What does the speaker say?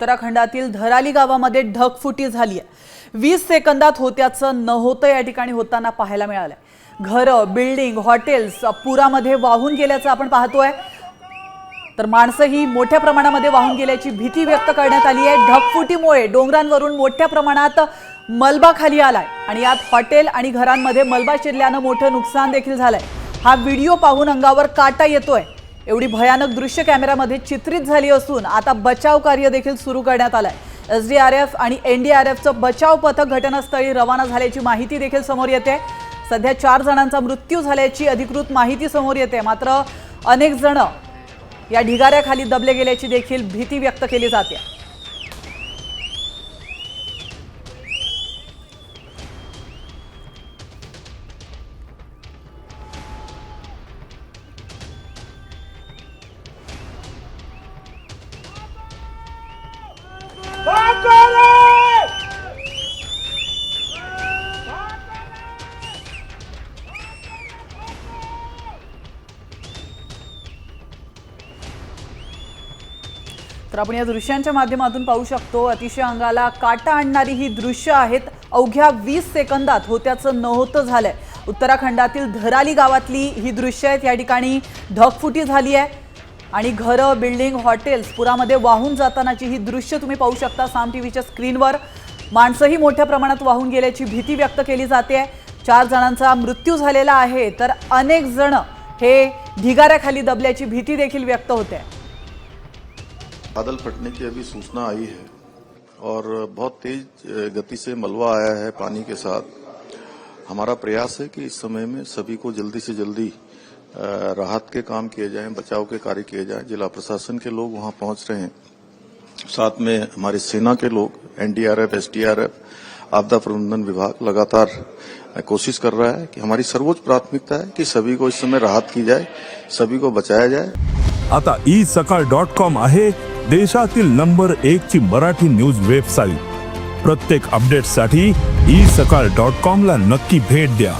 उत्तराखंडातील धराली गावामध्ये ढगफुटी झाली आहे. वीस सेकंदात होत्याचं न होतं या ठिकाणी होताना पाहायला मिळालंय. घरं बिल्डिंग हॉटेल्स पुरामध्ये वाहून गेल्याचं आपण पाहतोय. तर माणसं ही मोठ्या प्रमाणामध्ये वाहून गेल्याची भीती व्यक्त करण्यात आली आहे. ढगफुटीमुळे डोंगरांवरून मोठ्या प्रमाणात मलबा खाली आलाय आणि यात हॉटेल आणि घरांमध्ये मलबा शिरल्यानं मोठं नुकसान देखील झालंय. हा व्हिडिओ पाहून अंगावर काटा येतोय. एवढी भयानक दृश्य कॅमेऱ्यामध्ये चित्रित झाली असून आता बचाव कार्य देखील सुरू करण्यात आलं आहे एस डी आर एफ आणि एन डी आर एफचं बचाव पथक घटनास्थळी रवाना झाल्याची माहिती देखील समोर येते. सध्या चार जणांचा मृत्यू झाल्याची अधिकृत माहिती समोर येते. मात्र अनेक जण या ढिगाऱ्याखाली दबले गेल्याची देखील भीती व्यक्त केली जाते. तर आपण या दृश्यांच्या माध्यमातून पाहू शकतो अतिशय अंगाला काटा आणणारी ही दृश्य आहेत. अवघ्या वीस सेकंदात होत्याचं नव्हतं झालंय. उत्तराखंडातील धराली गावातली ही दृश्य आहेत. या ठिकाणी ढगफुटी झाली आहे. आणि घरं बिल्डिंग हॉटेल्स पुरामध्ये वाहून जातानाची ही दृश्य तुम्ही पाहू शकता साम टी व्हीच्या स्क्रीनवर. माणसंही मोठ्या प्रमाणात वाहून गेल्याची भीती व्यक्त केली जाते. चार जणांचा मृत्यू झालेला आहे तर अनेक जण हे ढिगाऱ्याखाली दबल्याची भीती देखील व्यक्त होते. बादल फटने की अभी सूचना आई है और बहुत तेज गति से मलबा आया है पानी के साथ। हमारा प्रयास है कि इस समय में सभी को जल्दी से जल्दी राहत के काम किए जाएं बचाव के कार्य किए जाएं जिला प्रशासन के लोग वहां पहुंच रहे हैं। साथ में हमारी सेना के लोग एनडीआरएफ एसडीआरएफ आपदा प्रबंधन विभाग लगातार कोशिश कर रहा है कि हमारी सर्वोच्च प्राथमिकता है कि सभी को इस समय राहत की जाए सभी को बचाया जाए। आता ई सकाळ डॉट कॉम आहे देशातील नंबर एक ची मराठी न्यूज वेबसाईट. प्रत्येक अपडेटसाठी ई सकाळ डॉट कॉम ला नक्की भेट द्या.